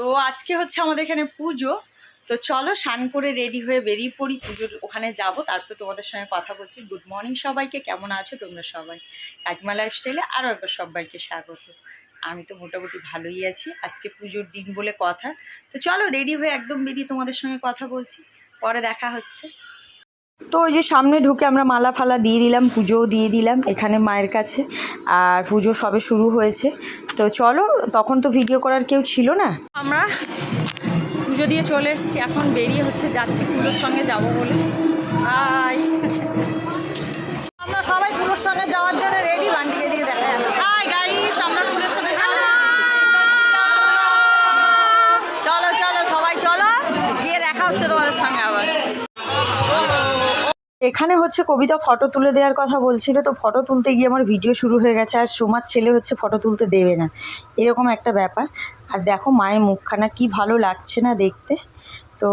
তো আজকে হচ্ছে আমাদের এখানে পুজো। তো চলো স্নান করে রেডি হয়ে বেরিয়ে পড়ি, পুজোর ওখানে যাব, তারপর তোমাদের সঙ্গে কথা বলছি। গুড মর্নিং সবাইকে, কেমন আছো তোমরা সবাই? কাকিমা লাইফস্টাইলে আরও একবার সবাইকে স্বাগত। আমি তো মোটামুটি ভালোই আছি, আজকে পুজোর দিন বলে কথা। তো চলো রেডি হয়ে একদম বেরিয়ে তোমাদের সঙ্গে কথা বলছি, পরে দেখা হচ্ছে। তো ওই যে সামনে ঢুকে আমরা মালা ফালা দিয়ে দিলাম পুজোও দিয়ে দিলাম এখানে মায়ের কাছে। আর পুজো সবে শুরু হয়েছে। তো চলো তখন তো ভিডিও করার কেউ ছিল না। আমরা পুজো দিয়ে চলে এসেছি এখন বেরিয়ে হচ্ছে যাচ্ছি পুজোর সঙ্গে যাব বলে। হাই আমরা সবাই পুজোর সঙ্গে যাওয়ার জন্য এখানে হচ্ছে কবিতা ফটো তুলে দেওয়ার কথা বলছিল, তো ফটো তুলতে গিয়ে আমার ভিডিও শুরু হয়ে গেছে আর সোমার ছেলে হচ্ছে ফটো তুলতে দেবে না। এরকম একটা ব্যাপার। আর দেখো মায়ের মুখখানা কি ভালো লাগছে না দেখতে। তো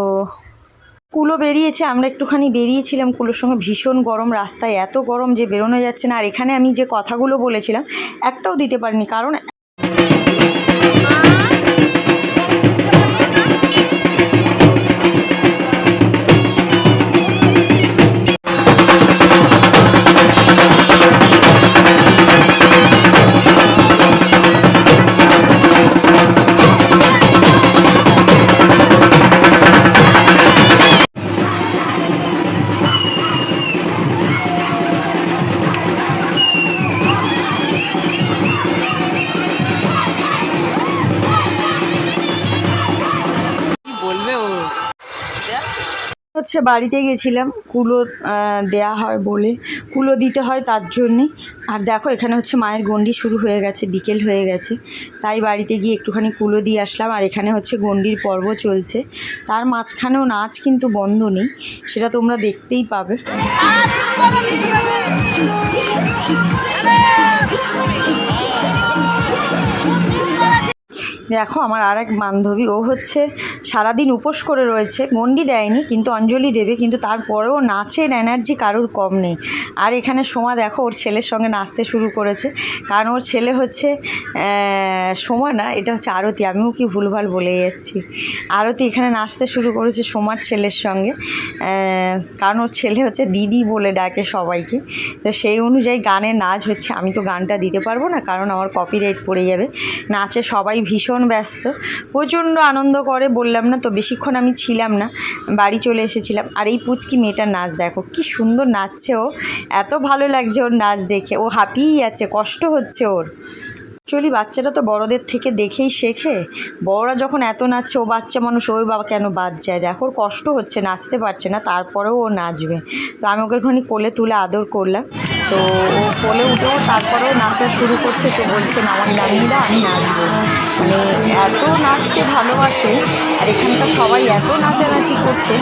কুলো বেরিয়েছে, আমরা একটুখানি বেরিয়েছিলাম কুলোর সঙ্গে। ভীষণ গরম, রাস্তায় এত গরম যে বেরোনো যাচ্ছে না। আর এখানে আমি যে কথাগুলো বলেছিলাম, একটাও দিতে পারিনি। কারণ হচ্ছে বাড়িতে গেছিলাম, কুলো দেয়া হয় বলে। কুলো দিতে হয় তার জন্যে। আর দেখো, এখানে হচ্ছে মায়ের গন্ডি শুরু হয়ে গেছে, বিকেল হয়ে গেছে। তাই বাড়িতে গিয়ে একটুখানি কুলো দিয়ে আসলাম, আর এখানে হচ্ছে গন্ডির পর্ব চলছে। তার মাঝখানেও নাচ কিন্তু বন্ধ নেই, সেটা তোমরা দেখতেই পাবে। দেখো, আমার আর এক বান্ধবী, ও হচ্ছে সারাদিন উপোস করে রয়েছে গন্ডি দেয়নি, কিন্তু অঞ্জলি দেবে, কিন্তু তারপরেও নাচের এনার্জি কারোর কম নেই। আর এখানে সোমা দেখো, ওর ছেলের সঙ্গে নাচতে শুরু করেছে। কারণ ওর ছেলে হচ্ছে সোমা না, এটা হচ্ছে আরতি, আমিও কি ভুলভাল বলে যাচ্ছি। আরতি এখানে নাচতে শুরু করেছে সোমার ছেলের সঙ্গে কারণ ওর ছেলে হচ্ছে দিদি বলে ডাকে সবাইকে। তো সেই অনুযায়ী গানের নাচ হচ্ছে, আমি তো গানটা দিতে পারব না, কারণ আমার কপিরাইট পড়ে যাবে। নাচে সবাই ভীষণ ব্যস্ত, প্রচণ্ড আনন্দ করে বললাম না তো, বেশিক্ষণ আমি ছিলাম না, বাড়ি চলে এসেছিলাম। আর এই পুচকি মেয়েটার নাচ দেখো, কি সুন্দর নাচছে ও, এত ভালো লাগছে ওর নাচ দেখে, ও হাঁপিয়েই যাচ্ছে, কষ্ট হচ্ছে ওর। অ্যাকচুয়ালি বাচ্চাটা তো বড়দের থেকে দেখেই শেখে। বড়রা যখন এত নাচছে, ও বাচ্চা মানুষ, ওই বাবা কেন বাদ যায়? দেখো, ওর কষ্ট হচ্ছে, নাচতে পারছে না, তারপরেও ও নাচবে। তো আমি ওকে ওখানে কোলে তুলে আদর করলাম। তো ও কোলে উঠেও তারপরেও নাচা শুরু করছে, তো বলছে আমার নানিরা আমি নাচবো। মানে এত নাচতে ভালোবাসে, আর এখানকার সবাই এত নাচানাচি করছে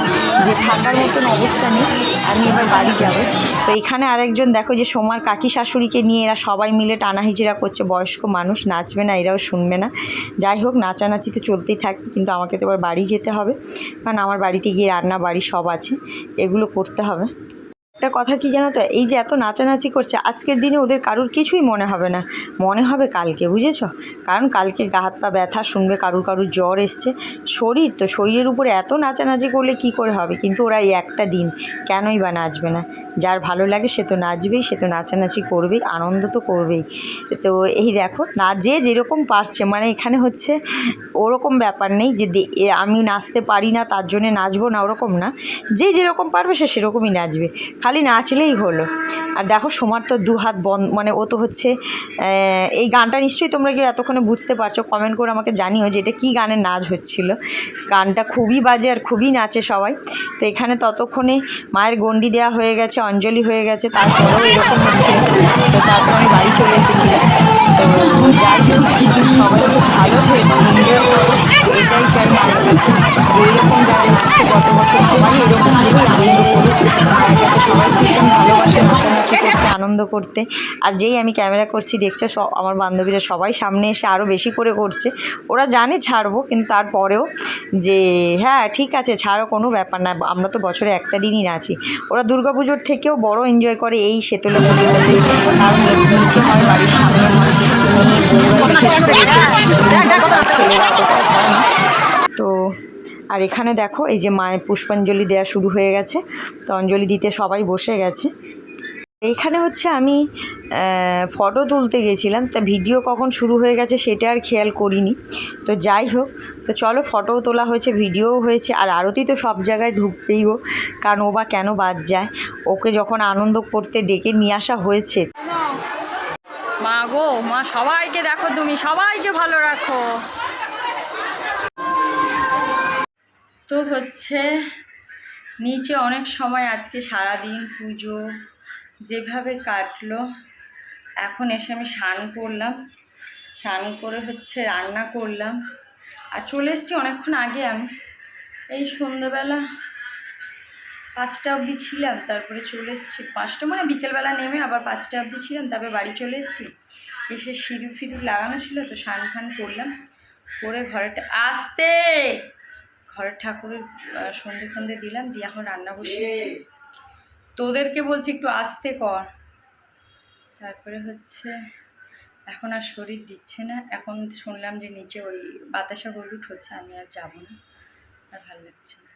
যে থাকার মতন অবস্থা নেই, আমি এবার বাড়ি যাব। তো এখানে আরেকজন, দেখো যে সোমার কাকি শাশুড়িকে নিয়ে এরা সবাই মিলে টানা হিজড়া করছে, বয়স্ক মানুষ, নাচবে না, এরাও শুনবে না। যাই হোক, নাচানাচি তো চলতেই থাকবে কিন্তু আমাকে তো এবার বাড়ি যেতে হবে, কারণ আমার বাড়িতে গিয়ে রান্না বাড়ি সব আছে, এগুলো করতে হবে। একটা কথা কি জানো তো? এই যে এত নাচানাচি করছে, আজকের দিনে ওদের কারুর কিছুই মনে হবে না। মনে হবে কালকে, বুঝেছ? কারণ কালকে গা হাত পা ব্যথা, শুনবে কারুর কারুর জ্বর এসছে। শরীর তো, শরীরের উপরে এত নাচানাচি করলে কি করে হবে? কিন্তু ওরা এই একটা দিন কেনই বা নাচবে না। যার ভালো লাগে সে তো নাচবেই, সে তো নাচানাচি করবেই, আনন্দ তো করবেই। তো এই দেখো, না, যে যেরকম পারছে মানে এখানে হচ্ছে ওরকম ব্যাপার নেই যে আমি নাচতে পারি না, তার জন্যে নাচবো না, ওরকম না। যে যেরকম পারবে, সে সেরকমই নাচবে। খালি নাচলেই হলো। আর দেখো, সোমার তো দু হাত বন্ধ মানে ও তো হচ্ছে এই গানটা নিশ্চয়ই তোমরা কি এতক্ষণে বুঝতে পারছ, কমেন্ট করে আমাকে জানিও যে এটা কী গানের নাচ হচ্ছিল। গানটা খুবই বাজে আর খুবই নাচে সবাই। তো এখানে ততক্ষণে মায়ের গন্ডি দেওয়া হয়ে গেছে অঞ্জলি হয়ে গেছে, তারপরেও এরকম হচ্ছে তো তারপর আমি বাড়ি চলে এসেছিলাম তো যাই হোক সবাই খুব ভালো করো এটাই চাই আমার কাছে। যে এরকম যারা গত বছর সবাই এরকম আনন্দ করেছে আনন্দ করতে। আর যেই আমি ক্যামেরা করছি, দেখছ সব, আমার বান্ধবীরা সবাই সামনে এসে আরও বেশি করে করছে। ওরা জানে ছাড়বো, কিন্তু তারপরেও যে হ্যাঁ ঠিক আছে, ছাড়ো, কোনো ব্যাপার না, আমরা তো বছরে একটা দিনই নাচি। ওরা দুর্গাপুজোর থেকেও বড় এনজয় করে এই শীতলে না আর এখানে দেখো, এই যে মায়ের পুষ্পাঞ্জলি দেওয়া শুরু হয়ে গেছে। তো অঞ্জলি দিতে সবাই বসে গেছে। এইখানে হচ্ছে আমি ফটো তুলতে গেছিলাম। তা ভিডিও কখন শুরু হয়ে গেছে সেটা আর খেয়াল করিনি। তো যাই হোক, তো চলো ফটোও তোলা হয়েছে ভিডিওও হয়েছে। আর আরতি তো সব জায়গায় ঢুকতেই ও কারণ ও বা কেন বাদ যায়? ওকে যখন আনন্দ করতে ডেকে নিয়ে আসা হয়েছে। মা গো, মা সবাইকে দেখো তুমি, সবাইকে ভালো রাখো। তো হচ্ছে, নিচে অনেক সময় আজকে সারাদিন পুজো যেভাবে কাটলো, এখন এসে আমি স্নান করলাম। স্নান করে হচ্ছে রান্না করলাম। আর চলে এসেছি অনেকক্ষণ আগে আমি। এই সন্ধ্যাবেলা পাঁচটা অবধি ছিলাম, তারপরে চলে এসেছি পাঁচটা মানে বিকেলবেলা নেমে আবার পাঁচটা অবধি ছিলাম, তারপরে বাড়ি চলে এসেছি। এসে সিঁদুর ফিঁদুর লাগানো ছিল, তো স্নান ফান করলাম। করে ঘরেটা আসতে! ঘরের ঠাকুরের সন্ধে ফন্ধে দিলাম, দিয়ে এখন রান্না বসিয়েছি। তোদেরকে বলছি একটু আস্তে কর। তারপরে হচ্ছে, এখন আর শরীর দিচ্ছে না। এখন শুনলাম যে নিচে ওই বাতাসা গরুট হচ্ছে আমি আর যাব না। আর ভালো লাগছে না।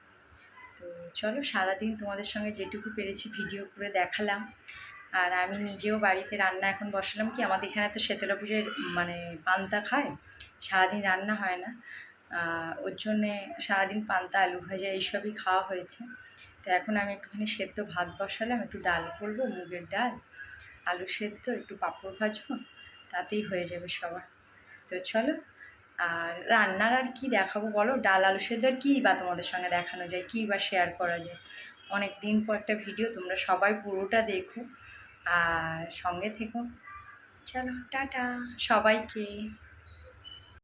তো চলো, সারাদিন তোমাদের সঙ্গে যেটুকু পেরেছি ভিডিও করে দেখালাম। আর আমি নিজেও বাড়িতে রান্না এখন বসালাম। কি আমাদের এখানে তো শীতলা পুজোয় মানে পান্তা খায়, সারাদিন রান্না হয় না। ওর জন্যে সারাদিন পান্তা, আলু ভাজা, এইসবই খাওয়া হয়েছে। তো এখন আমি একটুখানি সেদ্ধ ভাত বসালাম, একটু ডাল করব, মুগের ডাল, আলু সেদ্ধ, একটু পাঁপড় ভাজবো, তাতেই হয়ে যাবে সবার। তো চলো, আর রান্নার আর কি দেখাবো বলো? ডাল, আলু সেদ্ধ আর কী বা তোমাদের সঙ্গে দেখানো যায়, কী বা শেয়ার করা যায়? অনেক দিন পর একটা ভিডিও তোমরা সবাই পুরোটা দেখো, আর সঙ্গে থেকো। চলো, টাটা, সবাইকে।